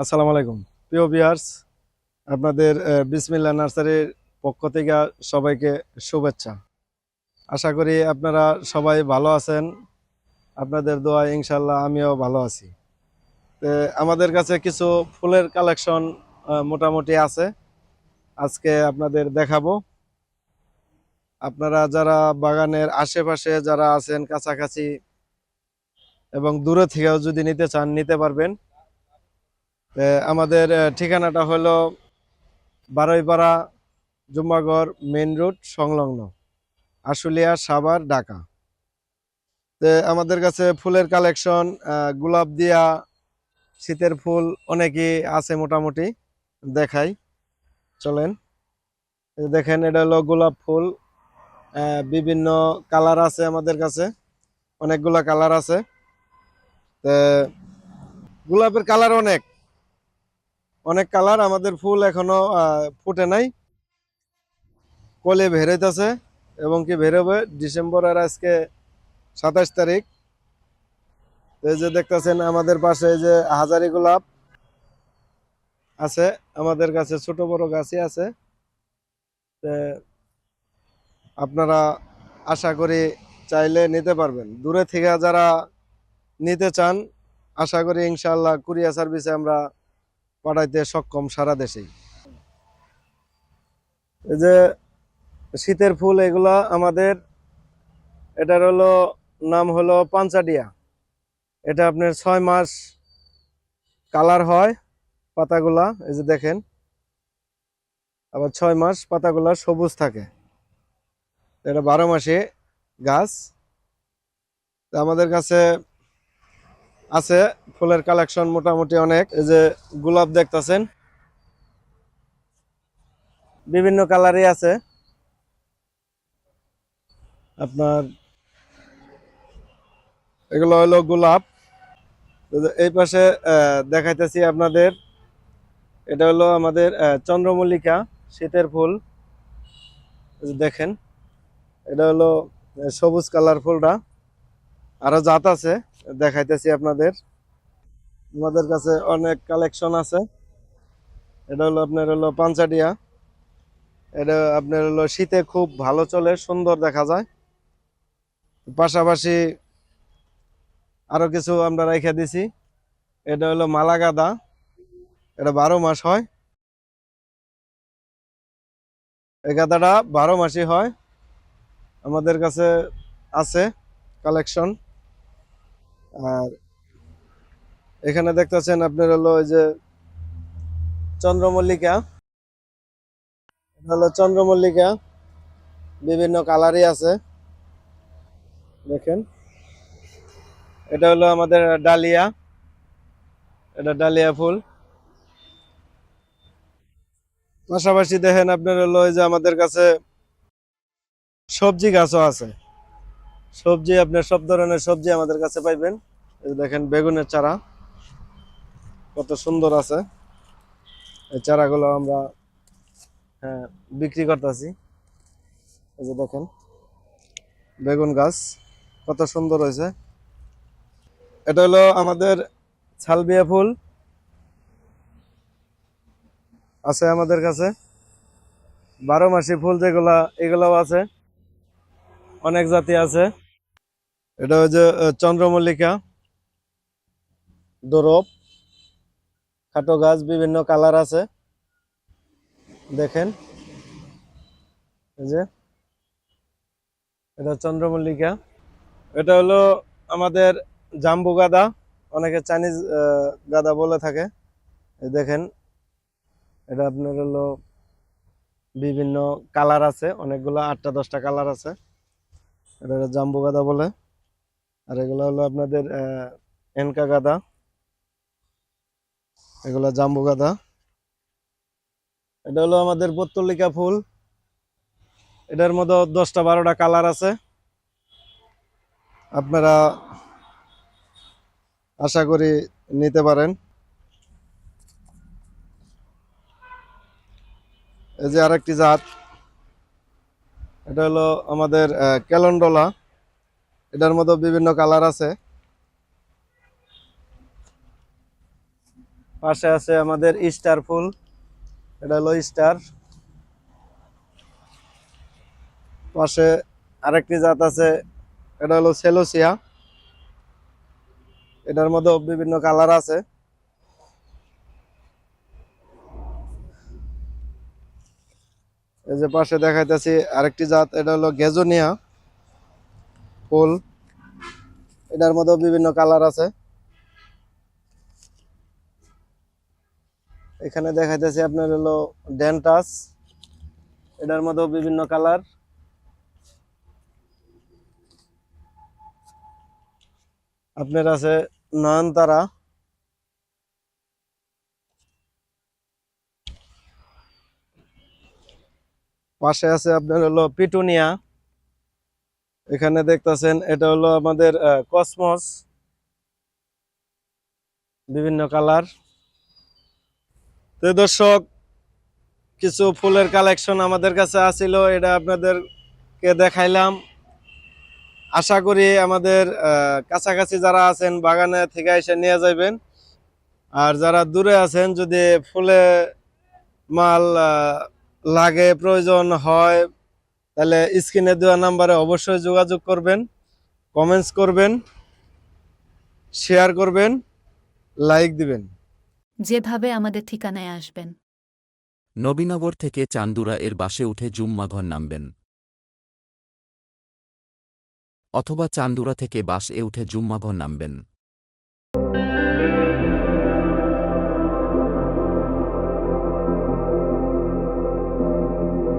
আসসালামু আলাইকুম। প্রিয় বিয়ার্স আপনাদের বিসমিল্লা নার্সারির পক্ষ থেকে সবাইকে শুভেচ্ছা। আশা করি আপনারা সবাই ভালো আছেন। আপনাদের দোয়া ইনশাল্লাহ আমিও ভালো আছি। আমাদের কাছে কিছু ফুলের কালেকশন মোটামুটি আছে। আজকে আপনাদের দেখাবো। আপনারা যারা বাগানের আশেপাশে যারা আছেন, কাছাকাছি এবং দূরে থেকেও যদি নিতে চান, নিতে পারবেন। আমাদের ঠিকানাটা হলো বারৈপাড়া, জুম্মাগড়, মেইন রোড, সংলগ্ন, আশুলিয়া, সাভার, ঢাকা। তো, আমাদের কাছে ফুলের কালেকশন গোলাপ দিয়া, শীতের ফুল অনেকই আছে মোটামুটি, দেখাই। চলেন দেখেন, এটা হলো গোলাপ ফুল। বিভিন্ন কালার আছে আমাদের কাছে, অনেকগুলা কালার আছে। তো, গোলাপের কালার অনেক। অনেক কালার, আমাদের ফুল এখনও ফুটে নাই। কলে বেরোইতেছে এবং কি বেরোবে ডিসেম্বরের আজকে সাতাশ তারিখ। এই যে দেখতেছেন আমাদের পাশে যে হাজারি গোলাপ আছে, আমাদের কাছে ছোট বড় গাছই আছে। আপনারা আশা করি চাইলে নিতে পারবেন। দূরে থেকে যারা নিতে চান, আশা করি ইনশাল্লাহ কুরিয়ার সার্ভিসে আমরা পাঠাইতে সক্ষম সারা দেশেই। এই যে শীতের ফুল এগুলা আমাদের, এটার হলো নাম হলো পাঞ্চাডিয়া এটা আপনার ছয় মাস কালার হয় পাতাগুলা, এই যে দেখেন। আবার ছয় মাস পাতাগুলা সবুজ থাকে। এটা বারো মাসে গাছ। আমাদের কাছে আছে, ফুলের কালেকশন মোটামুটি অনেক। এই যে গোলাপ দেখতেছেন। বিভিন্ন কালারই আছে। আপনার এগুলো হলো গোলাপ। এই পাশে দেখাইতেছি আপনাদের। এটা হলো আমাদের চন্দ্রমল্লিকা, শীতের ফুল। দেখেন। এটা হলো সবুজ কালার ফুলটা। আরও জাত আছে। দেখাইতেছি আপনাদের। আমাদের কাছে অনেক কালেকশন আছে। এটা হলো আপনার হলো পাঞ্চাডিয়া এটা আপনার হলো শীতে খুব ভালো চলে, সুন্দর দেখা যায়। পাশাপাশি আরও কিছু আমরা রেখে দিছি। এটা হলো মালা গাদা এটা বারো মাস হয়। এই গাদাটা বারো মাসই হয়। আমাদের কাছে আছে কালেকশন আর এখানে দেখতেছেন আপনার হলো ওই যে চন্দ্রমল্লিকা। এটা হলো চন্দ্রমল্লিকা। বিভিন্ন কালারই আছে। দেখেন। এটা হলো আমাদের ডালিয়া। এটা ডালিয়া ফুল। পাশাপাশি দেখেন আপনার হলো ওই যে আমাদের কাছে সবজি গাছও আছে। সবজি, আপনার সব ধরনের সবজি আমাদের কাছে পাইবেন। দেখেন, বেগুনের চারা। কত সুন্দর আছে। এই চারাগুলো আমরা হ্যাঁ বিক্রি করতেছি। এই যে দেখেন, বেগুন গাছ, কত সুন্দর হয়েছে। এটা হলো আমাদের ছালবিয়া ফুল। আছে আমাদের কাছে। বারো মাসি ফুল যেগুলা, এগুলাও আছে। অনেক জাতি আছে। এটা হচ্ছে চন্দ্রমল্লিকা, দোরপ, খাটো গাছ, বিভিন্ন কালার আছে। দেখেন, এই যে, এটা চন্দ্রমল্লিকা। এটা হলো আমাদের জাম্বু গাদা, অনেকে চাইনিজ গাদা বলে থাকে। দেখেন, এটা আপনার হলো বিভিন্ন কালার আছে, অনেকগুলো আটটা দশটা কালার আছে। এটা জাম্বু গাদা বলে। আর এগুলো হলো আপনাদের এনকা গাদা, এগুলো জাম্বু গাদা। এটা হলো আমাদের পত্তলিকা ফুল। এটার মধ্যে দশটা বারোটা কালার আছে। আপনারা আশা করি নিতে পারেন। এই যে আরেকটি জাত, এটা হলো আমাদের ক্যালন্ডোলা এটার মধ্যে বিভিন্ন কালার আছে। পাশে আছে আমাদের স্টার ফুল। এটা হলো স্টার। পাশে আরেকটি জাত আছে, এটা হলো সেলোসিয়া। এটার মধ্যেও বিভিন্ন কালার আছে। এই যে পাশে দেখাইতেছি আরেকটি জাত, এটা হলো গেজোনিয়া। ফুল। এটার মধ্যেও বিভিন্ন কালার আছে। এখানে দেখাইতেছি আপনার হলো ডেন্টাস। এটার মধ্যেও বিভিন্ন কালার। আপনার আছে নয়নতারা। পাশে আছে আপনার হলো পিটুনিয়া। এখানে দেখতেছেন, এটা হলো আমাদের কসমস। বিভিন্ন কালার। তো দর্শক, কিছু ফুলের কালেকশন আমাদের কাছে আছিল এটা আপনাদেরকে দেখাইলাম। আশা করি আমাদের কাছাকাছি যারা আছেন, বাগানে থেকে এসে নিয়ে যাবেন আর যারা দূরে আছেন, যদি ফুলে মাল লাগে, প্রয়োজন হয় তাহলে স্ক্রিনে দেওয়া নাম্বারে অবশ্যই যোগাযোগ করবেন কমেন্টস করবেন শেয়ার করবেন লাইক দিবেন। যেভাবে আমাদের ঠিকানায় আসবেন। নবীনগর থেকে চান্দুরা এর বাসে উঠে জুম্মাঘর নামবেন। অথবা চান্দুরা থেকে বাস এ উঠে জুম্মাঘর নামবেন।